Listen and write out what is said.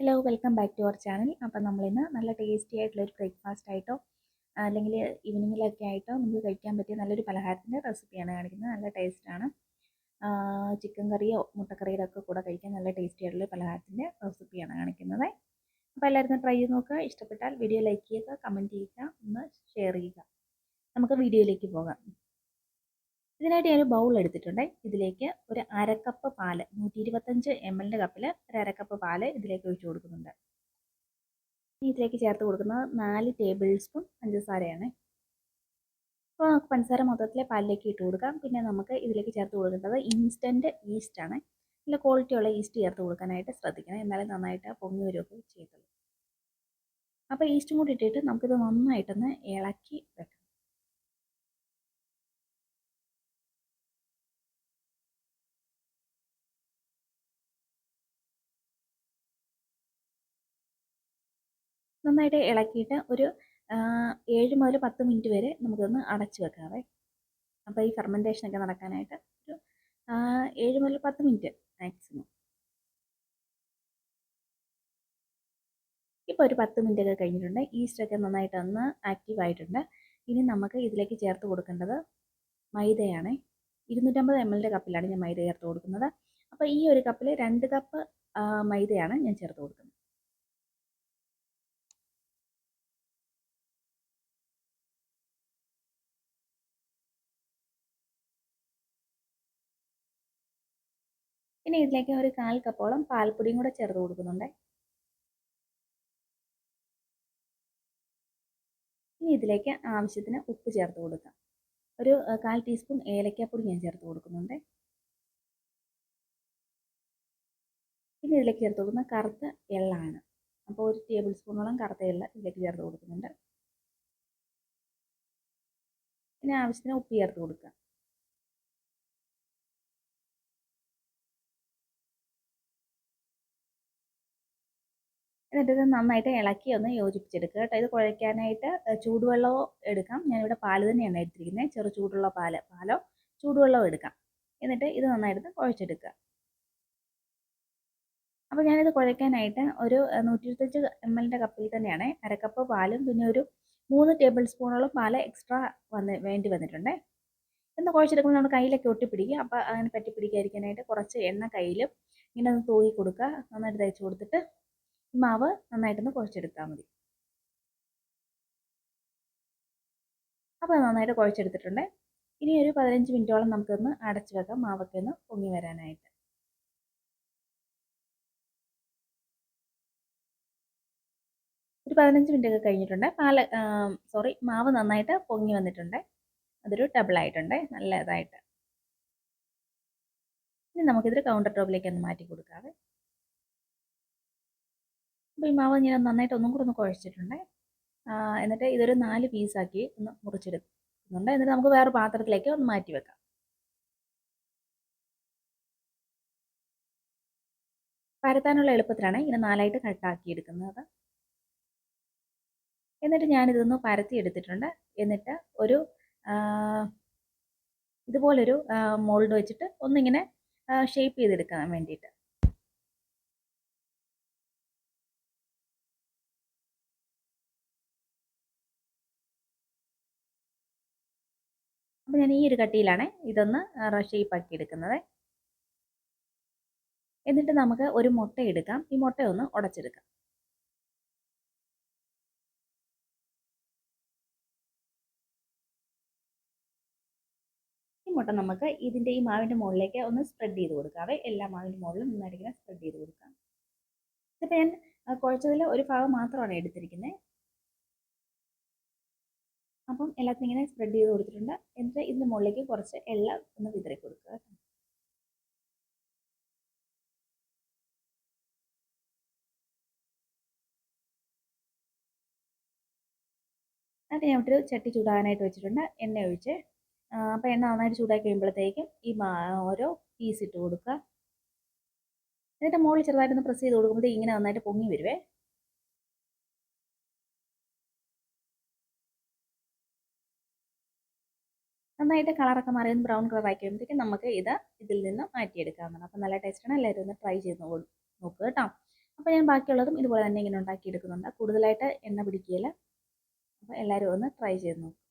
Hello welcome back to our channel അപ്പം നമ്മളിന്ന് നല്ല ടേസ്റ്റി ആയിട്ടുള്ള ഒരു ബ്രേക്ക്ഫാസ്റ്റ് ആയിട്ടോ അല്ലെങ്കിൽ ഈവനിങ്ങിലൊക്കെ ആയിട്ടോ നമുക്ക് കഴിക്കാൻ പറ്റിയ നല്ലൊരു പലഹാരത്തിന്റെ റെസിപ്പിയാണ് കാണിക്കുന്നത്. നല്ല ടേസ്റ്റാണ് ചിക്കൻ കറിയോ മുട്ടക്കറിയുടെ ഒക്കെ കൂടെ കഴിക്കാൻ നല്ല ടേസ്റ്റി ആയിട്ടുള്ള പലഹാരത്തിന്റെ റെസിപ്പിയാണ് കാണിക്കുന്നത്. അപ്പോൾ എല്ലാവരും ട്രൈ ചെയ്ത് നോക്കുക. ഇഷ്ടപ്പെട്ടാൽ വീഡിയോ ലൈക്ക് ചെയ്യുക കമന്റ് ചെയ്യുക ഒന്ന് ഷെയർ ചെയ്യുക. നമുക്ക് വീഡിയോയിലേക്ക് പോകാം. ഇതിനായിട്ട് ഞാനൊരു ബൗൾ എടുത്തിട്ടുണ്ട്. ഇതിലേക്ക് ഒരു അരക്കപ്പ് പാൽ നൂറ്റി ഇരുപത്തഞ്ച് എം എല്ലിന്റെ കപ്പിൽ ഒരു അരക്കപ്പ് പാൽ ഇതിലേക്ക് ഒഴിച്ചു കൊടുക്കുന്നുണ്ട്. ഇതിലേക്ക് ചേർത്ത് കൊടുക്കുന്നത് നാല് ടേബിൾ സ്പൂൺ പഞ്ചസാരയാണ്. അപ്പോൾ നമുക്ക് പഞ്ചസാര മൊത്തത്തിലെ പാലിലേക്ക് ഇട്ട് കൊടുക്കാം. പിന്നെ നമുക്ക് ഇതിലേക്ക് ചേർത്ത് കൊടുക്കേണ്ടത് ഇൻസ്റ്റന്റ് ഈസ്റ്റ് ആണ്. നല്ല ക്വാളിറ്റിയുള്ള ഈസ്റ്റ് ചേർത്ത് കൊടുക്കാനായിട്ട് ശ്രദ്ധിക്കണം. എന്നാലും നന്നായിട്ട് പൊങ്ങി വരുമൊക്കെ ചെയ്യത്തുള്ളൂ. അപ്പോൾ ഈസ്റ്റും കൂടി ഇട്ടിട്ട് നമുക്കിത് നന്നായിട്ടൊന്ന് ഇളക്കി വെക്കാം. നന്നായിട്ട് ഇളക്കിയിട്ട് ഒരു ഏഴ് മുതൽ പത്ത് മിനിറ്റ് വരെ നമുക്കൊന്ന് അടച്ചു വെക്കാവേ. അപ്പോൾ ഈ ഫെർമെന്റേഷനൊക്കെ നടക്കാനായിട്ട് ഒരു ഏഴ് മുതൽ പത്ത് മിനിറ്റ് മാക്സിമം ഇപ്പോൾ ഒരു പത്ത് മിനിറ്റ് ഒക്കെ കഴിഞ്ഞിട്ടുണ്ട്. ഈസ്റ്റൊക്കെ നന്നായിട്ട് ഒന്ന് ആക്റ്റീവ് ആയിട്ടുണ്ട്. ഇനി നമുക്ക് ഇതിലേക്ക് ചേർത്ത് കൊടുക്കേണ്ടത് മൈദയാണ്. ഇരുന്നൂറ്റമ്പത് എം എല്ലിന്റെ കപ്പിലാണ് ഞാൻ മൈദ ചേർത്ത് കൊടുക്കുന്നത്. അപ്പോൾ ഈ ഒരു കപ്പിൽ രണ്ട് കപ്പ് മൈദയാണ് ഞാൻ ചേർത്ത് കൊടുക്കുന്നത്. പിന്നെ ഇതിലേക്ക് ഒരു കാൽ കപ്പോളം പാൽപ്പൊടിയും കൂടെ ചേർത്ത് കൊടുക്കുന്നുണ്ട്. ഇനി ഇതിലേക്ക് ആവശ്യത്തിന് ഉപ്പ് ചേർത്ത് കൊടുക്കാം. ഒരു കാൽ ടീസ്പൂൺ ഏലക്കാപ്പൊടി ഞാൻ ചേർത്ത് കൊടുക്കുന്നുണ്ട്. പിന്നെ ഇതിലേക്ക് ചേർത്ത് കൊടുക്കുന്ന കറുത്ത എള്ളാണ്. അപ്പോൾ ഒരു ടേബിൾ സ്പൂണോളം കറുത്ത എള്ള ഇതിലേക്ക് ചേർത്ത് കൊടുക്കുന്നുണ്ട്. പിന്നെ ആവശ്യത്തിന് ഉപ്പ് ചേർത്ത് കൊടുക്കുക എന്നിട്ട് ഇത് നന്നായിട്ട് ഇളക്കി ഒന്ന് യോജിപ്പിച്ചെടുക്കുക കേട്ടോ. ഇത് കുഴയ്ക്കാനായിട്ട് ചൂടുവെള്ളമോ എടുക്കാം. ഞാനിവിടെ പാൽ തന്നെയാണ് എടുത്തിരിക്കുന്നത് ചെറു ചൂടുള്ള പാൽ. പാലോ ചൂടുവെള്ളമോ എടുക്കാം. എന്നിട്ട് ഇത് നന്നായിട്ട് കുഴച്ചെടുക്കുക. അപ്പോൾ ഞാനിത് കുഴയ്ക്കാനായിട്ട് ഒരു നൂറ്റി ഇരുപത്തഞ്ച് എം എല്ലിന്റെ കപ്പിൽ തന്നെയാണ് അരക്കപ്പ് പാലും പിന്നെ ഒരു മൂന്ന് ടേബിൾ സ്പൂണോളം പാൽ എക്സ്ട്രാ വന്ന് വേണ്ടി വന്നിട്ടുണ്ട്. എന്ന് കുഴച്ചെടുക്കുമ്പോൾ നമ്മുടെ കയ്യിലൊക്കെ ഒട്ടിപ്പിടിക്കുക. അപ്പോൾ അങ്ങനെ പറ്റി പിടിക്കാതിരിക്കാനായിട്ട് കുറച്ച് എണ്ണ കയ്യിലും ഇങ്ങനെ ഒന്ന് തൂങ്ങി കൊടുക്കുക. നന്നായിട്ട് തേച്ച് കൊടുത്തിട്ട് മാവ് നന്നായിട്ടൊന്ന് കുഴച്ചെടുത്താൽ മതി. അപ്പോൾ നന്നായിട്ട് കുഴച്ചെടുത്തിട്ടുണ്ട്. ഇനി ഒരു പതിനഞ്ച് മിനിറ്റോളം നമുക്കൊന്ന് അടച്ചു വെക്കാം മാവൊക്കെ ഒന്ന് പൊങ്ങി വരാനായിട്ട്. ഒരു പതിനഞ്ച് മിനിറ്റ് ഒക്കെ കഴിഞ്ഞിട്ടുണ്ട്. പാൽ സോറി മാവ് നന്നായിട്ട് പൊങ്ങി വന്നിട്ടുണ്ട്. അതൊരു ഡബിൾ ആയിട്ടുണ്ട് നല്ല ഇതായിട്ട്. ഇനി നമുക്കിതൊരു കൗണ്ടർ ടോപ്പിലേക്ക് ഒന്ന് മാറ്റി കൊടുക്കാവേ. അപ്പോൾ ഈ മാവ് ഞാൻ നന്നായിട്ട് ഒന്നും കൂടെ ഒന്ന് കുഴച്ചിട്ടുണ്ട്. എന്നിട്ട് ഇതൊരു നാല് പീസാക്കി ഒന്ന് മുറിച്ചെടുക്കുന്നുണ്ട്. എന്നിട്ട് നമുക്ക് വേറെ പാത്രത്തിലേക്ക് ഒന്ന് മാറ്റി വെക്കാം. പരത്താനുള്ള എളുപ്പത്തിലാണ് ഇങ്ങനെ നാലായിട്ട് കട്ടാക്കി എടുക്കുന്നത്. എന്നിട്ട് ഞാനിതൊന്ന് പരത്തി എടുത്തിട്ടുണ്ട്. എന്നിട്ട് ഒരു ഇതുപോലൊരു മോൾഡ് വെച്ചിട്ട് ഒന്നിങ്ങനെ ഷേപ്പ് ചെയ്തെടുക്കാൻ വേണ്ടിയിട്ട്. അപ്പോൾ ഞാൻ ഈ ഒരു കട്ടിയിലാണ് ഇതൊന്ന് ഷേപ്പാക്കി എടുക്കുന്നത്. എന്നിട്ട് നമുക്ക് ഒരു മുട്ട എടുക്കാം. ഈ മുട്ട ഒന്ന് ഉടച്ചെടുക്കാം. ഈ മുട്ട നമുക്ക് ഇതിന്റെ ഈ മാവിന്റെ മുകളിലേക്ക് ഒന്ന് സ്പ്രെഡ് ചെയ്ത് കൊടുക്കാവേ എല്ലാ മാവിന്റെ മുകളിലും നന്നായിട്ട് സ്പ്രെഡ് ചെയ്ത് കൊടുക്കാം. ഇതിപ്പോൾ ഞാൻ കുഴച്ചതിൽ ഒരു ഭാഗം മാത്രമാണ് എടുത്തിരിക്കുന്നത് അപ്പം എല്ലാത്തിനും ഇങ്ങനെ സ്പ്രെഡ് ചെയ്ത് കൊടുത്തിട്ടുണ്ട്. എന്നിട്ട് ഇതിന് മുകളിലേക്ക് കുറച്ച് എള്ള ഒന്ന് വിതറി കൊടുക്കുക എന്നിട്ട് ഞാൻ ഒരു ചട്ടി ചൂടാനായിട്ട് വെച്ചിട്ടുണ്ട്. എണ്ണ ഒഴിച്ച്. അപ്പോൾ എണ്ണ നന്നായിട്ട് ചൂടാക്കി കഴിയുമ്പോഴത്തേക്കും ഈ ഓരോ പീസ് ഇട്ട് കൊടുക്കുക. എന്നിട്ട് മുകളിൽ ചെറുതായിട്ടൊന്ന് പ്രസ് ചെയ്ത് കൊടുക്കുമ്പോഴത്തേക്ക് ഇങ്ങനെ നന്നായിട്ട് പൊങ്ങി വരുവേ. നന്നായിട്ട് കളറൊക്കെ മാറി ബ്രൗൺ കളർ ആക്കി വരുമ്പോഴത്തേക്കും നമുക്ക് ഇത് ഇതിൽ നിന്ന് മാറ്റിയെടുക്കാവുന്നതാണ്. അപ്പോൾ നല്ല ടേസ്റ്റാണ് എല്ലാവരും ഒന്ന് ട്രൈ ചെയ്ത് നോക്കുക കേട്ടോ. അപ്പോൾ ഞാൻ ബാക്കിയുള്ളതും ഇതുപോലെ തന്നെ ഇങ്ങനെ ഉണ്ടാക്കിയെടുക്കുന്നുണ്ട്. കൂടുതലായിട്ട് എണ്ണ പിടിക്കുകയില്ല. അപ്പോൾ എല്ലാവരും ഒന്ന് ട്രൈ ചെയ്ത് നോക്കും.